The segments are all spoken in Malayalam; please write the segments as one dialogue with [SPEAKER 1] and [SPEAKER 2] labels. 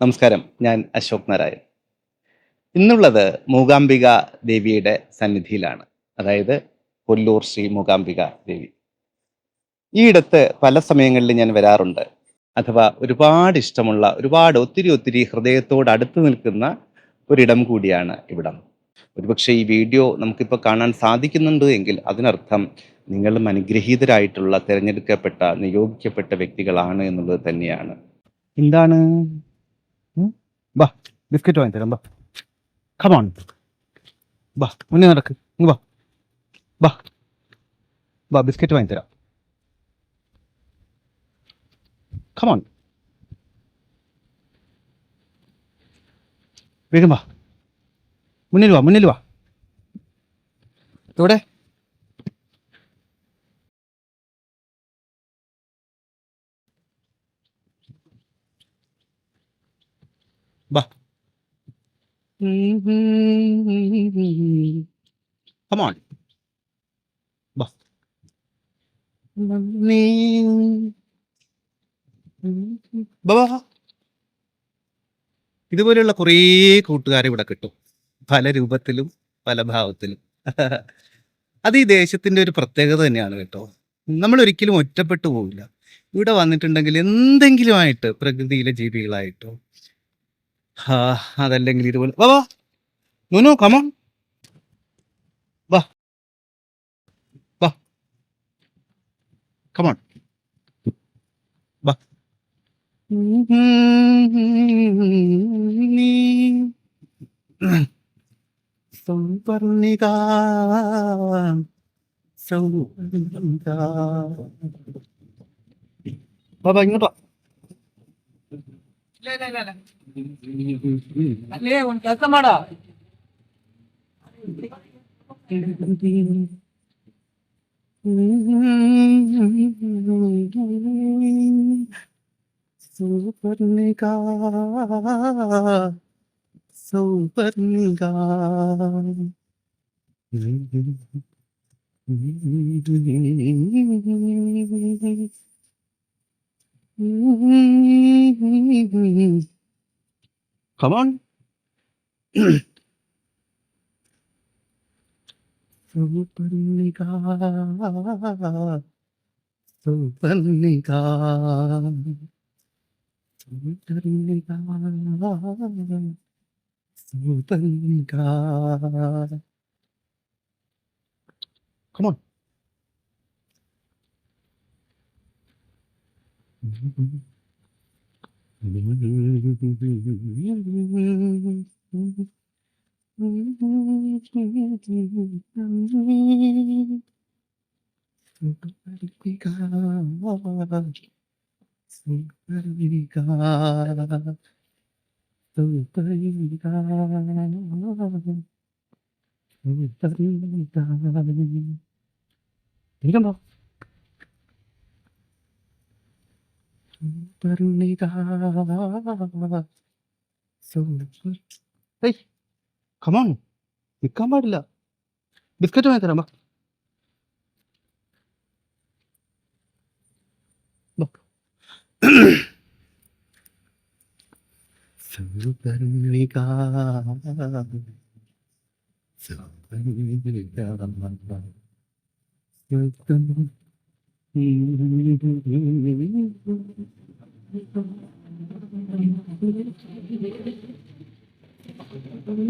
[SPEAKER 1] നമസ്കാരം. ഞാൻ അശോക് നാരായൺ. ഇന്നുള്ളത് മൂകാംബിക ദേവിയുടെ സന്നിധിയിലാണ്. അതായത് കൊല്ലൂർ ശ്രീ മൂകാംബിക ദേവി. ഈയിടത്ത് പല സമയങ്ങളിൽ ഞാൻ വരാറുണ്ട്. അഥവാ ഒരുപാട് ഇഷ്ടമുള്ള ഒരുപാട് ഒത്തിരി ഒത്തിരി ഹൃദയത്തോട് അടുത്ത് നിൽക്കുന്ന ഒരിടം കൂടിയാണ് ഇവിടം. ഒരുപക്ഷെ ഈ വീഡിയോ നമുക്കിപ്പോൾ കാണാൻ സാധിക്കുന്നുണ്ട് എങ്കിൽ അതിനർത്ഥം നിങ്ങളും അനുഗ്രഹീതരായിട്ടുള്ള തിരഞ്ഞെടുക്കപ്പെട്ട നിയോഗിക്കപ്പെട്ട വ്യക്തികളാണ് എന്നുള്ളത് തന്നെയാണ്. എന്താണ്? ബാ ബിസ്ക്കറ്റ് വാങ്ങി തരാം ബാ കമോൺ ബാ മുന്നേ നടക്ക്. ഇങ്ങ് ബാ ബാ. ബാ ബിസ്ക്കറ്റ് വാങ്ങി തരാം കമോൺ വേഗം വാ. മുന്നിൽ വാ മുന്നിൽ വാ. എവിടെ ബാ Come on. ബാ, ബാ. ഇതുപോലെയുള്ള കുറേ കൂട്ടുകാരെ ഇവിടെ കിട്ടും. പല രൂപത്തിലും പല ഭാവത്തിലും. അത് ഈ ദേശത്തിന്റെ ഒരു പ്രത്യേകത തന്നെയാണ് കേട്ടോ. നമ്മൾ ഒരിക്കലും ഒറ്റപ്പെട്ടു പോവില്ല. ഇവിടെ വന്നിട്ടുണ്ടെങ്കിൽ എന്തെങ്കിലുമായിട്ട് പ്രകൃതിയിലെ ജീവികളായിട്ടോ അതല്ലെങ്കിൽ ഇതുപോലെ. വാ വാ. നുനു കമോൺ വാ. വാ. കമോൺ വാ. വാ
[SPEAKER 2] ಅಲ್ಲೇ ಒಂದ್ ಕೆಲಸ ಮಾಡ
[SPEAKER 1] സൂപർണിക സൂപർണിക Come on. Super Nika. Super Nika. Super Nika. Come on. Mm-hmm. വേഗം സൂപർണിക സൂപ്പർ ഏയ് കമോൺ നിൽക്കാൻ പാടില്ല ബിസ്ക്കറ്റ് വാങ്ങി തരാം വാ. വാ. സൂപർണിക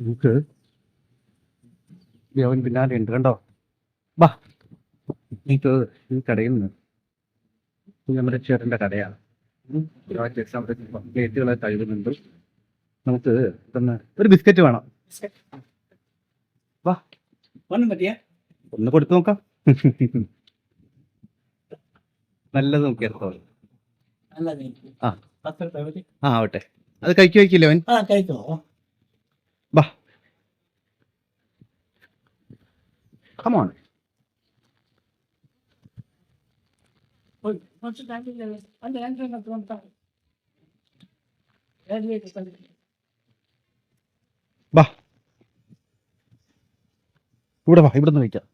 [SPEAKER 1] നമുക്ക് അവൻ പിന്നാലെ ഉണ്ട്. കണ്ടോ? ബാ നീ കടയിൽ നിന്ന്. നമ്മുടെ ചേട്ടന്റെ കടയാണ്. പ്ലേറ്റുകളെ കഴുകുന്നുണ്ട് നമുക്ക് ഇതൊന്ന് ഒരു ബിസ്ക്കറ്റ് വേണം. വാ.
[SPEAKER 2] ഒന്നും പറ്റിയ?
[SPEAKER 1] ഒന്ന് കൊടുത്തു നോക്കാം. നല്ലത് നോക്കി ആ. ആ ആവട്ടെ. അത് കഴിക്കു വയ്ക്കില്ല അവൻ? വാ. കമോൺ
[SPEAKER 2] ഒരു കുറച്ച് കാര്യമില്ലല്ലോ അത് രണ്ടെണ്ണം കൊണ്ടാ ഏതിലേക്ക് കളി
[SPEAKER 1] വാ. ഇവിടെ വാ ഇവിടെ നിന്ന് കഴിക്കാം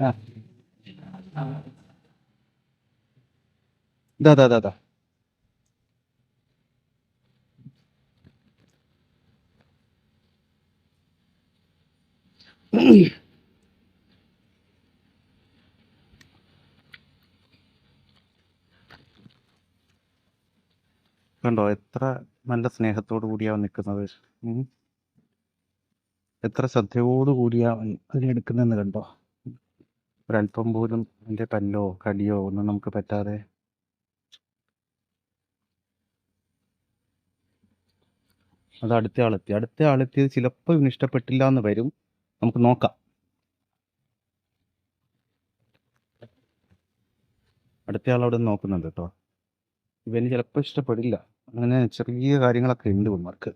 [SPEAKER 1] ഇതാ ദാ ദാ കണ്ടോ എത്ര നല്ല സ്നേഹത്തോടു കൂടിയാ നിൽക്കുന്നത്. എത്ര ശ്രദ്ധയോടു കൂടിയാ അതിനെടുക്കുന്നെന്ന് കണ്ടോ. ഒരല്പം പോലും എന്റെ പല്ലോ കടിയോ ഒന്നും നമുക്ക് പറ്റാതെ അത് അടുത്ത ആളെത്തി അടുത്ത ആളെത്തിയത് ചിലപ്പോൾ ഇവന് ഇഷ്ടപ്പെട്ടില്ല എന്ന് വരും. നമുക്ക് നോക്കാം. അടുത്ത ആൾ അവിടെ നോക്കുന്നുണ്ട് കേട്ടോ. ഇവന് ചിലപ്പോൾ ഇഷ്ടപ്പെടില്ല. അങ്ങനെ ചെറിയ കാര്യങ്ങളൊക്കെ ഉണ്ട് ഇവന്മാർക്ക്.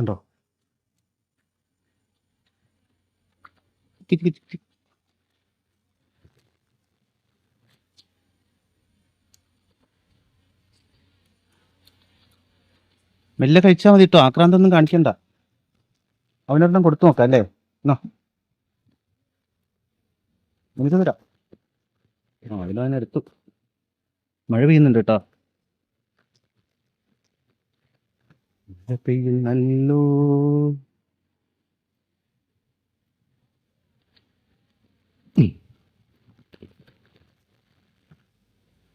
[SPEAKER 1] കണ്ടോ. മെല്ലെ കഴിച്ചാൽ മതി കേട്ടോ ആക്രാന്തൊന്നും കാണിക്കണ്ട. അവനൊരെണ്ണം കൊടുത്തു നോക്കാം അല്ലേ? എന്നാ എനിക്ക് തരാം ആ മഴ പെയ്യുന്നുണ്ട് കേട്ടോ മഴ നല്ലോ.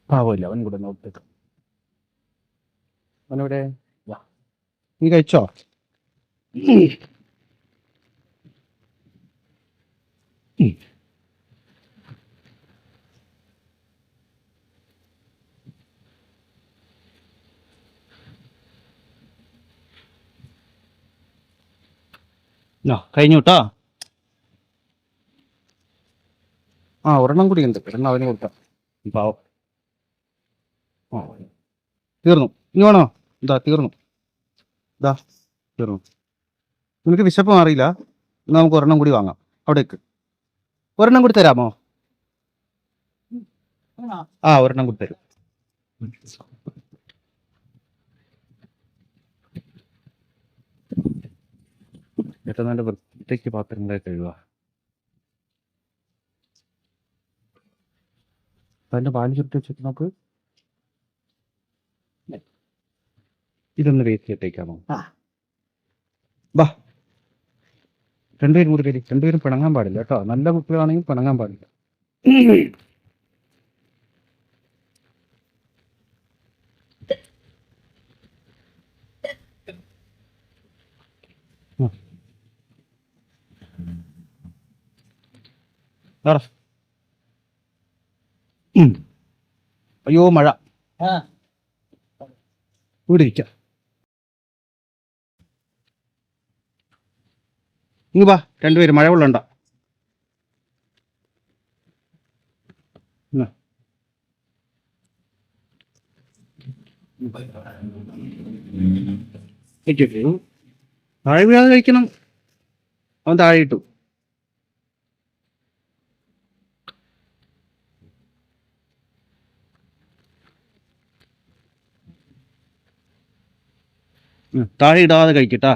[SPEAKER 1] പാവമില്ല അവൻ കൂടെ നോട്ടേക്ക് അവനവിടെ. നീ കഴിച്ചോ? ഉം. കഴിഞ്ഞു കേട്ടോ ആ ഒരെണ്ണം കൂടി ഉണ്ട്. ഒരെണ്ണം അവന് കൊടുക്കാം. പാവം ആ തീർന്നു. ഇനി വേണോ? ഇതാ തീർന്നു. ഇതാ തീർന്നു. നിനക്ക് വിശപ്പ് മാറിയില്ല? എന്നാൽ നമുക്ക് ഒരെണ്ണം കൂടി വാങ്ങാം. അവിടേക്ക്. ഒരെണ്ണം കൂടി തരാമോ?
[SPEAKER 2] ആ
[SPEAKER 1] ഒരെണ്ണം കൂടി തരും. ഏറ്റവും നല്ല വൃത്തിക്ക് പാത്രങ്ങളെ കഴുകുക അതിന്റെ പാൽ ചുരുട്ടി വെച്ചിട്ട് നമുക്ക് ഇതൊന്ന് വേസ്റ്റ് ഇട്ടേക്കാമോ. വാ രണ്ടുപേരും കൂടി കയറി രണ്ടുപേരും പിണങ്ങാൻ പാടില്ല കേട്ടോ. നല്ല കുട്ടികളാണെങ്കിൽ പിണങ്ങാൻ പാടില്ല. അയ്യോ മഴ. ഇവിടെ ഇരിക്കാം. ഇങ്ങ് വാ രണ്ടുപേര് മഴ കൊള്ളണ്ട. താഴെ വീഴാതെ കഴിക്കണം. അവൻ താഴെ ഇട്ടു. താഴെ ഇടാതെ കഴിക്കട്ടാ.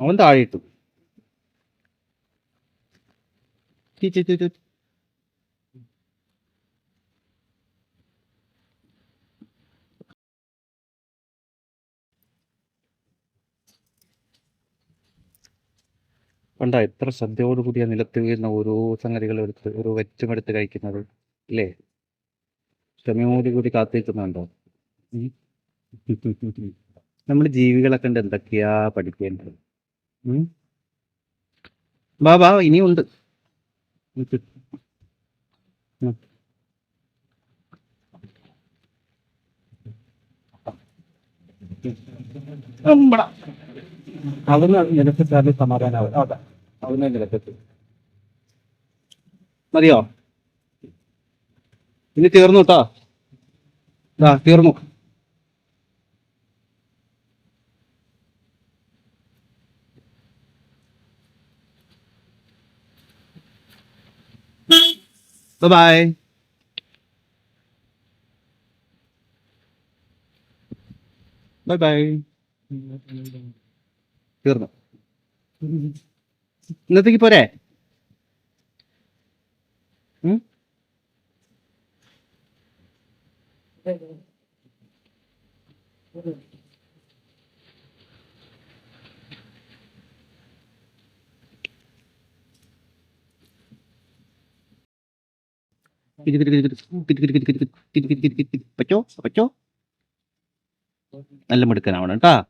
[SPEAKER 1] അവൻ താഴെ ഇട്ടു. കണ്ട എത്ര ശ്രദ്ധയോടുകൂടിയ നിലത്ത് വീഴുന്ന ഓരോ സംഗതികളും എടുത്ത് ഒരു വെച്ചുമെടുത്ത് കഴിക്കുന്നത് ഇല്ലേ? ക്ഷമയോടുകൂടി കാത്തിരിക്കുന്നുണ്ടോ? നമ്മൾ ജീവികളെ കണ്ട് എന്തൊക്കെയാ പഠിക്കേണ്ടത്? ബാബാ ഇനിയുണ്ട്
[SPEAKER 2] സമാധാനാവും. അവിടുന്ന്
[SPEAKER 1] മതിയോ? ഇനി തീർന്നു കേട്ടോ ആ തീർന്നു ബൈ ബൈ ബൈ ഇന്നത്തേക്ക് പോരെ? പറ്റോ? നല്ല മിടുക്കനാവണം കേട്ടോ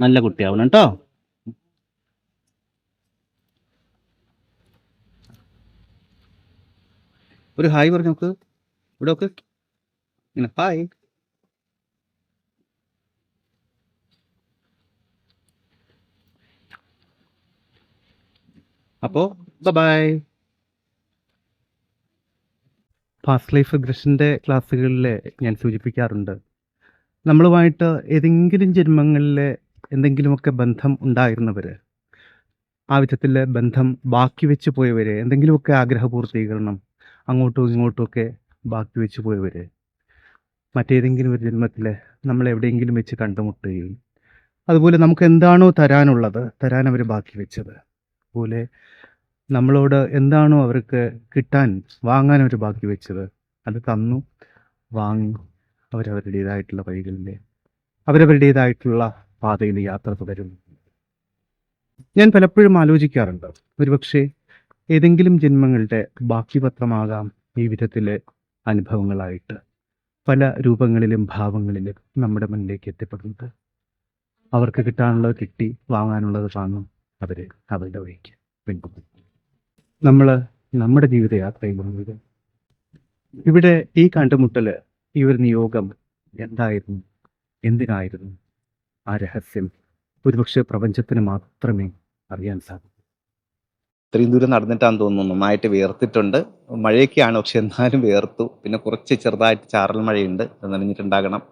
[SPEAKER 1] നല്ല കുട്ടിയാവണം കേട്ടോ ഒരു ഹായ് പറഞ്ഞു നോക്ക്. ഇവിടെ നോക്ക്. ഇങ്ങനെ ഹായ്. അപ്പോ ബൈ ഫാസ്റ്റ് ലൈഫ് റിഗ്രഷന്റെ ക്ലാസ്സുകളിൽ ഞാൻ സൂചിപ്പിക്കാറുണ്ട്. നമ്മളുമായിട്ട് ഏതെങ്കിലും ജന്മങ്ങളിൽ എന്തെങ്കിലുമൊക്കെ ബന്ധം ഉണ്ടായിരുന്നവർ ആ വിധത്തിൽ ബന്ധം ബാക്കി വെച്ച് പോയവർ എന്തെങ്കിലുമൊക്കെ ആഗ്രഹപൂർത്തീകരണം അങ്ങോട്ടും ഇങ്ങോട്ടുമൊക്കെ ബാക്കി വെച്ച് പോയവർ മറ്റേതെങ്കിലും ഒരു ജന്മത്തിൽ നമ്മൾ എവിടെയെങ്കിലും വെച്ച് കണ്ടുമുട്ടുകയും അതുപോലെ നമുക്ക് എന്താണോ തരാനുള്ളത് തരാൻ അവർ ബാക്കി വെച്ചത്. അതുപോലെ നമ്മളോട് എന്താണോ അവർക്ക് കിട്ടാൻ വാങ്ങാൻ അവർ ബാക്കി വെച്ചത് അത് തന്നു. വാങ്ങി അവരവരുടേതായിട്ടുള്ള വഴികളിലെ അവരവരുടേതായിട്ടുള്ള പാതയിൽ യാത്ര തുടരുന്നു. ഞാൻ പലപ്പോഴും ആലോചിക്കാറുണ്ട് ഒരുപക്ഷെ ഏതെങ്കിലും ജന്മങ്ങളുടെ ബാക്കി പത്രമാകാം ഈ വിധത്തിലെ അനുഭവങ്ങളായിട്ട്. പല രൂപങ്ങളിലും ഭാവങ്ങളിലും നമ്മുടെ മുന്നിലേക്ക് എത്തിപ്പെടുന്നത്. അവർക്ക് കിട്ടാനുള്ളത് കിട്ടി വാങ്ങാനുള്ളത് വാങ്ങും അവർ അവരുടെ വഴിക്ക് പിൻപോകും നമ്മൾ നമ്മുടെ ജീവിതയാത്രയിൽ ഇവിടെ ഈ കണ്ടുമുട്ടൽ ഈ ഒരു നിയോഗം എന്തായിരുന്നു? എന്തിനായിരുന്നു? ആ രഹസ്യം ഒരുപക്ഷെ പ്രപഞ്ചത്തിന് മാത്രമേ അറിയാൻ സാധിക്കൂ. ഇത്രയും ദൂരം നടന്നിട്ടാന്ന് തോന്നുന്നു. നന്നായിട്ട് വേർത്തിട്ടുണ്ട്. മഴയൊക്കെയാണ് പക്ഷെ എന്നാലും വേർത്തു. പിന്നെ കുറച്ച് ചെറുതായിട്ട് ചാറൽ മഴയുണ്ട്. നനഞ്ഞിട്ടുണ്ടാകണം.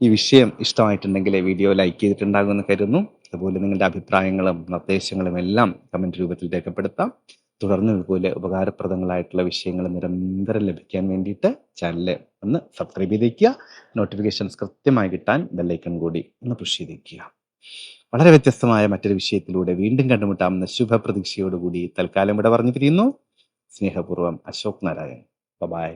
[SPEAKER 1] ഈ വിഷയം ഇഷ്ടമായിട്ടുണ്ടെങ്കിൽ വീഡിയോ ലൈക്ക് ചെയ്തിട്ടുണ്ടാകുമെന്ന് കരുതുന്നു. അതുപോലെ നിങ്ങളുടെ അഭിപ്രായങ്ങളും നിർദ്ദേശങ്ങളും എല്ലാം കമന്റ് രൂപത്തിൽ രേഖപ്പെടുത്താം. തുടർന്ന് ഇതുപോലെ ഉപകാരപ്രദങ്ങളായിട്ടുള്ള വിഷയങ്ങൾ നിരന്തരം ലഭിക്കാൻ വേണ്ടിയിട്ട് ചാനൽ ഒന്ന് സബ്സ്ക്രൈബ് ചെയ്തേക്കുക. നോട്ടിഫിക്കേഷൻസ് കൃത്യമായി കിട്ടാൻ ബെല്ലൈക്കൺ കൂടി ഒന്ന് പുഷ് ചെയ്തേക്കുക. വളരെ വ്യത്യസ്തമായ മറ്റൊരു വിഷയത്തിലൂടെ വീണ്ടും കണ്ടുമുട്ടാമെന്ന ശുഭപ്രതീക്ഷയോടുകൂടി തൽക്കാലം ഇവിടെ പറഞ്ഞു പിരിയുന്നു സ്നേഹപൂർവം അശോക് നാരായൺ. ബൈ